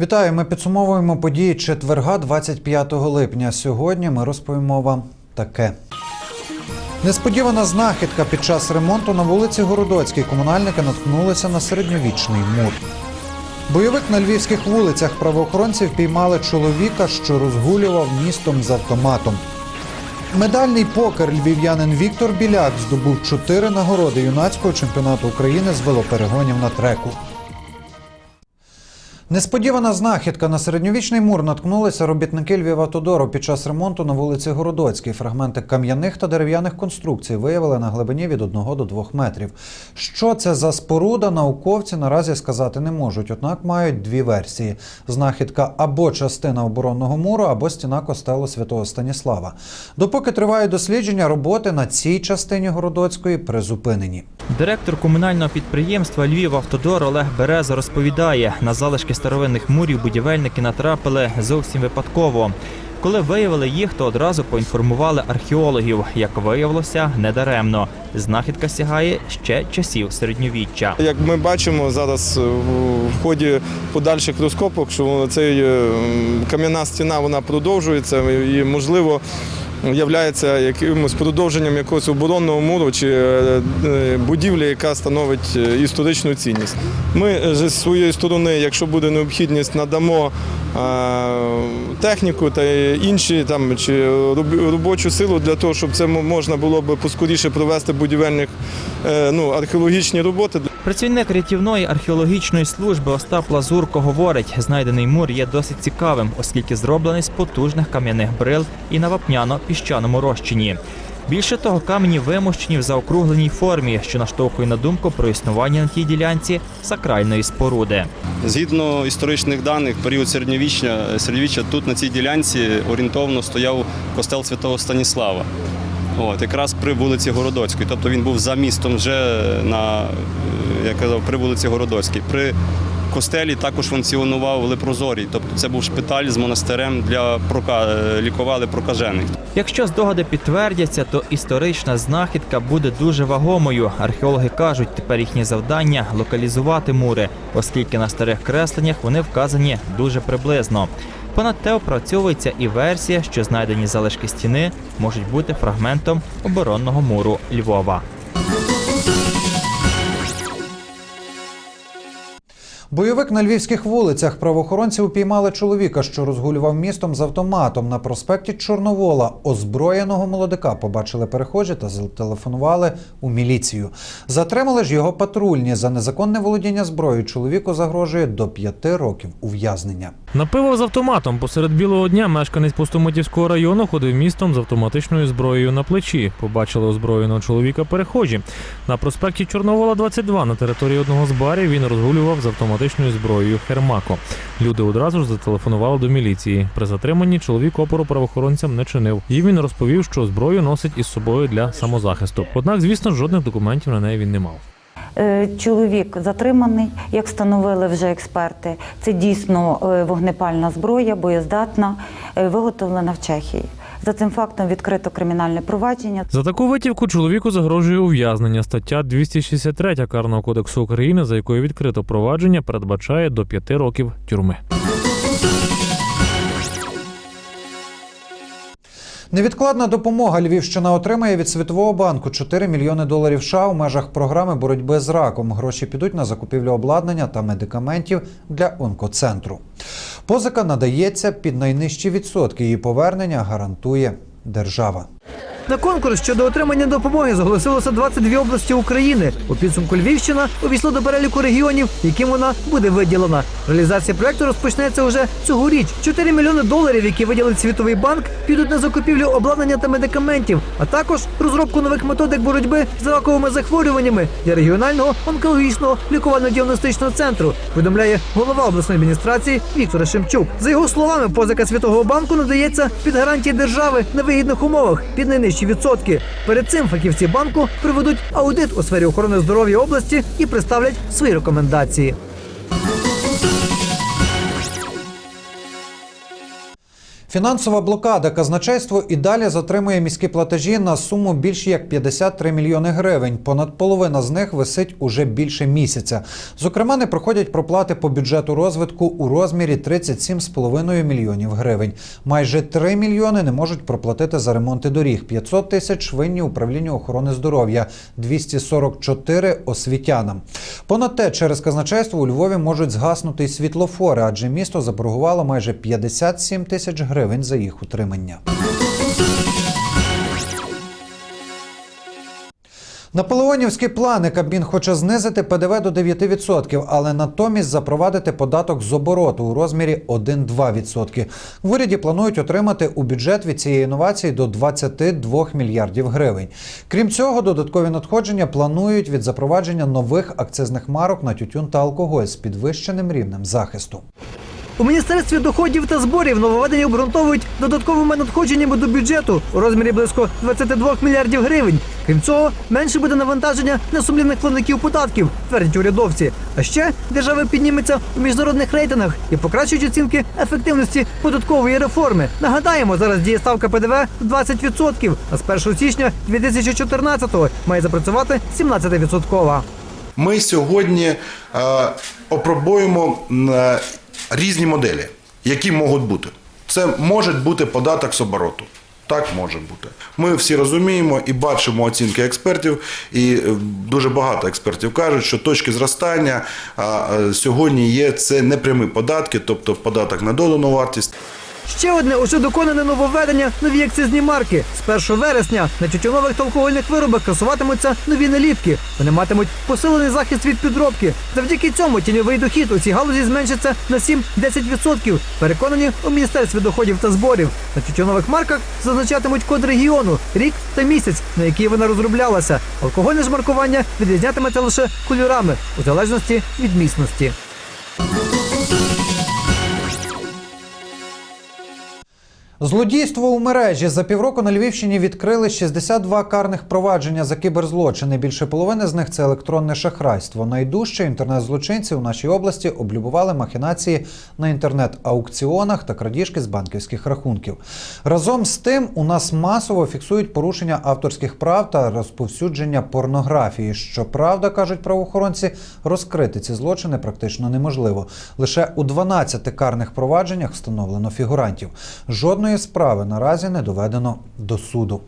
Вітаю! Ми підсумовуємо події четверга, 25 липня. Сьогодні ми розповімо вам таке. Несподівана знахідка під час ремонту на вулиці Городоцькій комунальники наткнулися на середньовічний мур. Бойовик на львівських вулицях правоохоронці впіймали чоловіка, що розгулював містом з автоматом. Медальний покер львів'янин Віктор Біляк здобув чотири нагороди юнацького чемпіонату України з велоперегонів на треку. Несподівана знахідка на середньовічний мур наткнулися робітники Львівавтодору під час ремонту на вулиці Городоцькій. Фрагменти кам'яних та дерев'яних конструкцій виявили на глибині від 1 до 2 метрів. Що це за споруда, науковці наразі сказати не можуть. Однак мають дві версії: знахідка або частина оборонного муру, або стіна костелу святого Станіслава. Допоки тривають дослідження, роботи на цій частині Городоцької призупинені. Директор комунального підприємства Львів Автодор Олег Береза розповідає, на залишки старовинних мурів будівельники натрапили зовсім випадково. Коли виявили їх, то одразу поінформували археологів. Як виявилося, недаремно. Знахідка сягає ще часів середньовіччя. Як ми бачимо зараз в- ході подальших розкопок, що цей е, кам'яна стіна вона продовжується і, можливо, являється якимось продовженням якогось оборонного муру чи е, е, будівлі, яка становить е, історичну цінність. Ми е, ж з своєї сторони, якщо буде необхідність, надамо техніку та інші там чи робочу силу для того, щоб це можна було б поскоріше провести будівельних ну, археологічні роботи. Працівник рятівної археологічної служби Остап Лазурко говорить, знайдений мур є досить цікавим, оскільки зроблений з потужних кам'яних брил і на вапняно-піщаному розчині. Більше того, камені вимощені в заокругленій формі, що наштовхує на думку про існування на тій ділянці сакральної споруди. Згідно історичних даних, період середньовіччя, середньовіччя тут на цій ділянці орієнтовно стояв костел святого Станіслава. От, якраз при вулиці Городоцькій. Тобто він був за містом вже на, я казав, при вулиці Городоцькій. При костелі також функціонував лепрозорій. Тобто це був шпиталь з монастирем для прока... е, лікували прокажених. Якщо здогади підтвердяться, то історична знахідка буде дуже вагомою. Археологи кажуть, тепер їхнє завдання локалізувати мури, оскільки на старих кресленнях вони вказані дуже приблизно. Понад те опрацьовується і версія, що знайдені залишки стіни можуть бути фрагментом оборонного муру Львова. Бойовик на львівських вулицях правоохоронці упіймали чоловіка, що розгулював містом з автоматом на проспекті Чорновола. Озброєного молодика побачили перехожі та зателефонували у міліцію. Затримали ж його патрульні за незаконне володіння зброєю. Чоловіку загрожує до п'яти років ув'язнення. Напивав з автоматом. Посеред білого дня мешканець Пустомитівського району ходив містом з автоматичною зброєю на плечі. Побачили озброєного чоловіка перехожі. На проспекті Чорновола 22 на території одного з барів він розгулював з автоматичною зброєю Хермако. Люди одразу ж зателефонували до міліції. При затриманні чоловік опору правоохоронцям не чинив. І він розповів, що зброю носить із собою для самозахисту. Однак, звісно, жодних документів на неї він не мав. Е, Чоловік затриманий, як встановили вже експерти. Це дійсно е, вогнепальна зброя, боєздатна, е, виготовлена в Чехії. За цим фактом відкрито кримінальне провадження. За таку витівку чоловіку загрожує ув'язнення. Стаття 263 Карного кодексу України, за якою відкрито провадження, передбачає до 5 років тюрми. Невідкладна допомога Львівщина отримає від Світового банку 4 мільйони доларів США у межах програми боротьби з раком. Гроші підуть на закупівлю обладнання та медикаментів для онкоцентру. Позика надається під найнижчі відсотки. Її повернення гарантує держава. На конкурс щодо отримання допомоги зголосилося 22 області України. У підсумку Львівщина увійшло до переліку регіонів, яким вона буде виділена. Реалізація проекту розпочнеться вже цьогоріч. 4 мільйони доларів, які виділить Світовий банк, підуть на закупівлю обладнання та медикаментів, а також розробку нових методик боротьби з раковими захворюваннями для регіонального онкологічного лікувально-діагностичного центру. Повідомляє голова обласної адміністрації Віктор Шемчук. За його словами, позика Світового банку надається під гарантії держави на вигідних умовах під найнижчі відсотки. Перед цим фахівці банку проведуть аудит у сфері охорони здоров'я області і представлять свої рекомендації. Фінансова блокада казначейство і далі затримує міські платежі на суму більше як 53 мільйони гривень. Понад половина з них висить уже більше місяця. Зокрема, не проходять проплати по бюджету розвитку у розмірі 37,5 мільйонів гривень. Майже 3 мільйони не можуть проплатити за ремонти доріг. 500 тисяч винні управлінню охорони здоров'я, 244 освітянам. Понад те, через казначейство у Львові можуть згаснути й світлофори, адже місто заборгувало майже 57 тисяч гривень за їх утримання. Наполеонівські плани Кабмін хоче знизити ПДВ до 9%, але натомість запровадити податок з обороту у розмірі 1-2%. В уряді планують отримати у бюджет від цієї інновації до 22 мільярдів гривень. Крім цього, додаткові надходження планують від запровадження нових акцизних марок на тютюн та алкоголь з підвищеним рівнем захисту. У міністерстві доходів та зборів нововведення обґрунтовують додатковими надходженнями до бюджету у розмірі близько 22 мільярдів гривень. Крім цього, менше буде навантаження на несумлінних платників податків, твердять урядовці. А ще держава підніметься у міжнародних рейтингах і покращують оцінки ефективності податкової реформи. Нагадаємо, зараз діє ставка ПДВ 20%, а з 1 січня 2014-го має запрацювати 17%. Ми сьогодні е, опробуємо е, різні моделі, які можуть бути. Це може бути податок з обороту. Так може бути. Ми всі розуміємо і бачимо оцінки експертів, і е, дуже багато експертів кажуть, що точки зростання е, сьогодні є це непрямі податки, тобто податок на додану вартість. Ще одне уже доконане нововведення – нові акцизні марки. З 1 вересня на тютюнових та алкогольних виробах красуватимуться нові наліпки. Вони матимуть посилений захист від підробки. Завдяки цьому тіньовий дохід у цій галузі зменшиться на 7-10%. Переконані у міністерстві доходів та зборів. На тютюнових марках зазначатимуть код регіону, рік та місяць, на який вона розроблялася. Алкогольне ж маркування відрізнятиметься лише кольорами у залежності від міцності. Злодійство у мережі за півроку на Львівщині відкрили 62 карних провадження за кіберзлочини. Більше половини з них це електронне шахрайство. Найдужче інтернет-злочинці у нашій області облюбували махінації на інтернет-аукціонах та крадіжки з банківських рахунків. Разом з тим, у нас масово фіксують порушення авторських прав та розповсюдження порнографії. Щоправда, кажуть правоохоронці, розкрити ці злочини практично неможливо. Лише у 12 карних провадженнях встановлено фігурантів. Жодної справи наразі не доведено до суду.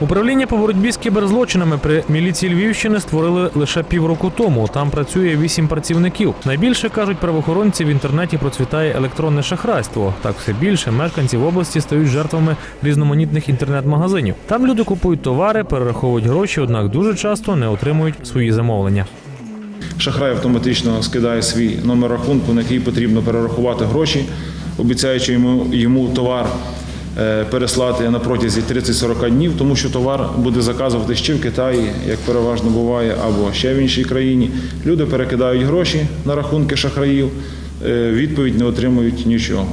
Управління по боротьбі з кіберзлочинами при міліції Львівщини створили лише півроку тому. Там працює вісім працівників. Найбільше кажуть правоохоронці в інтернеті процвітає електронне шахрайство. Так все більше мешканців області стають жертвами різноманітних інтернет-магазинів. Там люди купують товари, перераховують гроші, однак дуже часто не отримують свої замовлення. Шахрай автоматично скидає свій номер рахунку, на який потрібно перерахувати гроші, обіцяючи йому, йому товар е, переслати на протязі 30-40 днів, тому що товар буде заказувати ще в Китаї, як переважно буває, або ще в іншій країні. Люди перекидають гроші на рахунки шахраїв, е, відповідь не отримують нічого.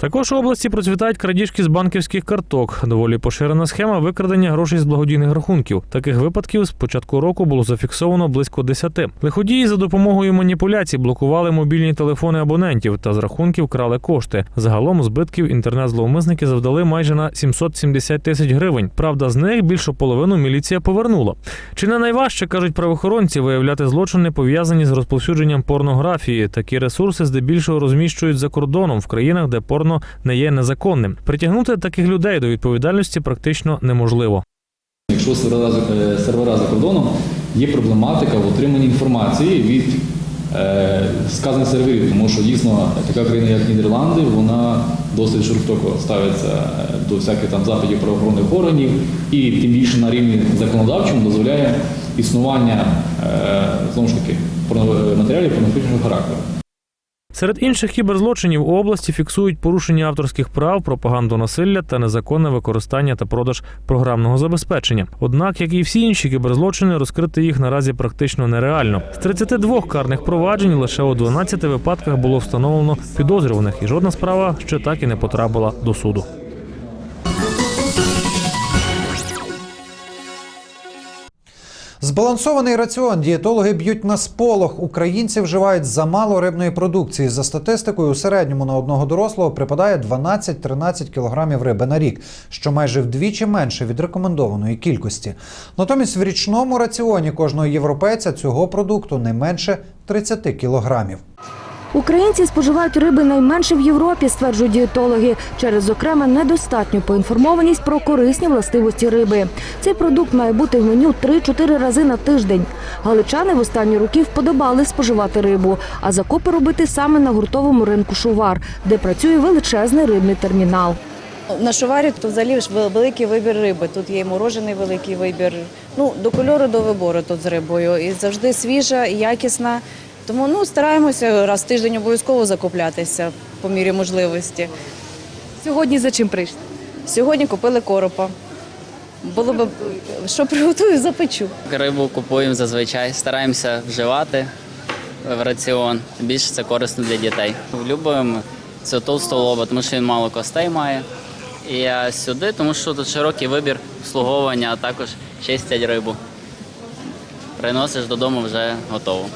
Також у області процвітають крадіжки з банківських карток. Доволі поширена схема викрадення грошей з благодійних рахунків. Таких випадків з початку року було зафіксовано близько 10. Лиходії за допомогою маніпуляцій блокували мобільні телефони абонентів та з рахунків крали кошти. Загалом збитків інтернет-зловмисники завдали майже на 770 тисяч гривень. Правда, з них більшу половину міліція повернула. Чи не найважче кажуть правоохоронці виявляти злочини пов'язані з розповсюдженням порнографії? Такі ресурси здебільшого розміщують за кордоном в країнах, де порно не є незаконним. Притягнути таких людей до відповідальності практично неможливо. Якщо сервера, за- кордоном, є проблематика в отриманні інформації від е, сказаних серверів, тому що дійсно така країна, як Нідерланди, вона досить жорстоко ставиться е, до всяких там заходів правоохоронних органів і тим більше на рівні законодавчому дозволяє існування е, знову ж таки матеріалів порнографічного характеру. Серед інших кіберзлочинів у області фіксують порушення авторських прав, пропаганду насилля та незаконне використання та продаж програмного забезпечення. Однак, як і всі інші кіберзлочини, розкрити їх наразі практично нереально. З 32 карних проваджень лише у 12 випадках було встановлено підозрюваних, і жодна справа ще так і не потрапила до суду. Збалансований раціон дієтологи б'ють на сполох. Українці вживають замало рибної продукції. За статистикою, у середньому на одного дорослого припадає 12-13 кілограмів риби на рік, що майже вдвічі менше від рекомендованої кількості. Натомість в річному раціоні кожного європейця цього продукту не менше 30 кілограмів. Українці споживають риби найменше в Європі, стверджують дієтологи, через, зокрема, недостатню поінформованість про корисні властивості риби. Цей продукт має бути в меню 3-4 рази на тиждень. Галичани в останні роки вподобали споживати рибу, а закупи робити саме на гуртовому ринку Шувар, де працює величезний рибний термінал. На шуварі тут взагалі великий вибір риби. Тут є і морожений великий вибір. Ну, до кольору, до вибору тут з рибою. І завжди свіжа, і якісна. Тому ну, стараємося раз в тиждень обов'язково закуплятися по мірі можливості. Сьогодні за чим прийшли? Сьогодні купили коропа. Було б що приготую, запечу. Рибу купуємо зазвичай, стараємося вживати в раціон. Більше це корисно для дітей. Любимо це толстолоба, тому що він мало костей має. І сюди, тому що тут широкий вибір обслуговування, а також чистять рибу. Приносиш додому вже готово.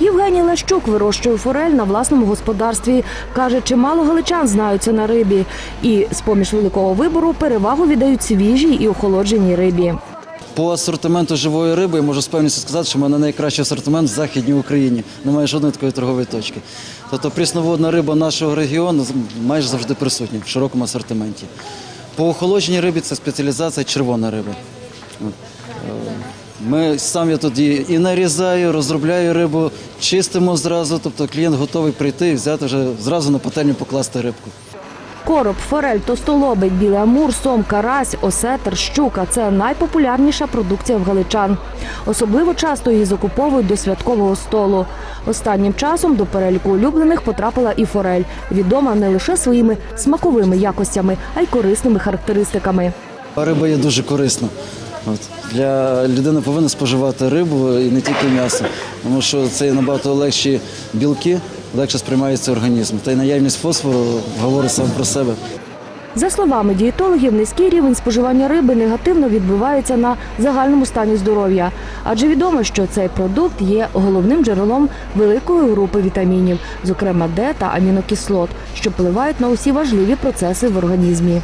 Євгеній Лещук вирощує форель на власному господарстві. Каже, чимало галичан знаються на рибі. І з-поміж великого вибору перевагу віддають свіжій і охолодженій рибі. По асортименту живої риби я можу з певністю сказати, що в мене найкращий асортимент в Західній Україні. Немає жодної такої торгової точки. Тобто прісноводна риба нашого регіону майже завжди присутня в широкому асортименті. По охолодженій рибі це спеціалізація червона риба. Ми сам я тоді і нарізаю, розробляю рибу, чистимо зразу, тобто клієнт готовий прийти і взяти вже зразу на пательню покласти рибку. Короб, форель, тостолобик, білий амур, сом, карась, осетр, щука – це найпопулярніша продукція в галичан. Особливо часто її закуповують до святкового столу. Останнім часом до переліку улюблених потрапила і форель, відома не лише своїми смаковими якостями, а й корисними характеристиками. Риба є дуже корисна. От. Для людини повинна споживати рибу і не тільки м'ясо, тому що це набагато легші білки, легше сприймається організм. Та й наявність фосфору говорить сам про себе. За словами дієтологів, низький рівень споживання риби негативно відбивається на загальному стані здоров'я, адже відомо, що цей продукт є головним джерелом великої групи вітамінів, зокрема Д та амінокислот, що впливають на усі важливі процеси в організмі.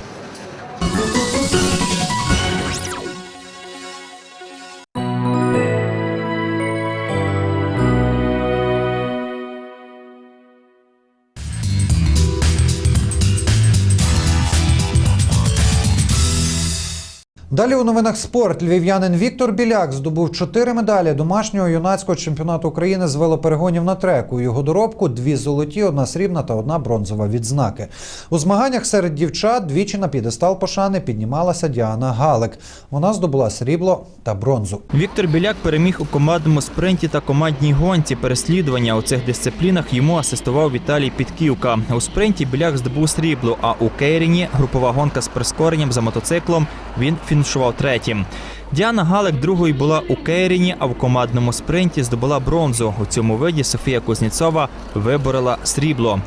Далі у новинах спорт львів'янин Віктор Біляк здобув чотири медалі домашнього юнацького чемпіонату України з велоперегонів на треку. Його доробку дві золоті, одна срібна та одна бронзова відзнаки. У змаганнях серед дівчат двічі на підестал пошани піднімалася Діана Галик. Вона здобула срібло та бронзу. Віктор Біляк переміг у командному спринті та командній гонці. Переслідування у цих дисциплінах йому асистував Віталій Підківка. У спринті Біляк здобув срібло, а у Кейріні групова гонка з прискоренням за мотоциклом він фінішував третім. Діана Галик другою була у Кейріні, а в командному спринті здобула бронзу. У цьому виді Софія Кузнєцова виборола срібло.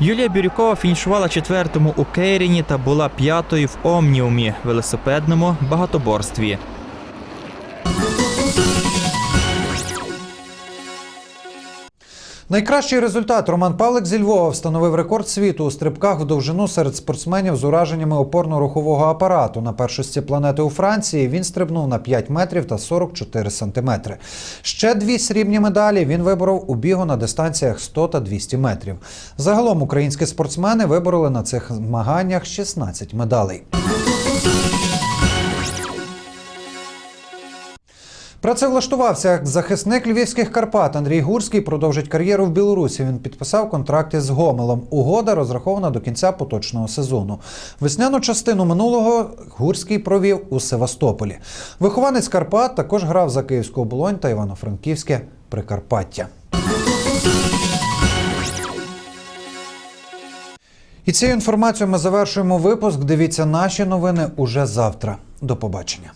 Юлія Бірюкова фінішувала четвертому у Кейріні та була п'ятою в Омніумі велосипедному багатоборстві. Найкращий результат Роман Павлик зі Львова встановив рекорд світу у стрибках в довжину серед спортсменів з ураженнями опорно-рухового апарату. На першості планети у Франції він стрибнув на 5 метрів та 44 сантиметри. Ще дві срібні медалі він виборов у бігу на дистанціях 100 та 200 метрів. Загалом українські спортсмени вибороли на цих змаганнях 16 медалей. Працевлаштувався як захисник львівських Карпат. Андрій Гурський продовжить кар'єру в Білорусі. Він підписав контракти з Гомелом. Угода розрахована до кінця поточного сезону. Весняну частину минулого Гурський провів у Севастополі. Вихованець Карпат також грав за Київську оболонь та Івано-Франківське Прикарпаття. І цією інформацією ми завершуємо випуск. Дивіться наші новини уже завтра. До побачення.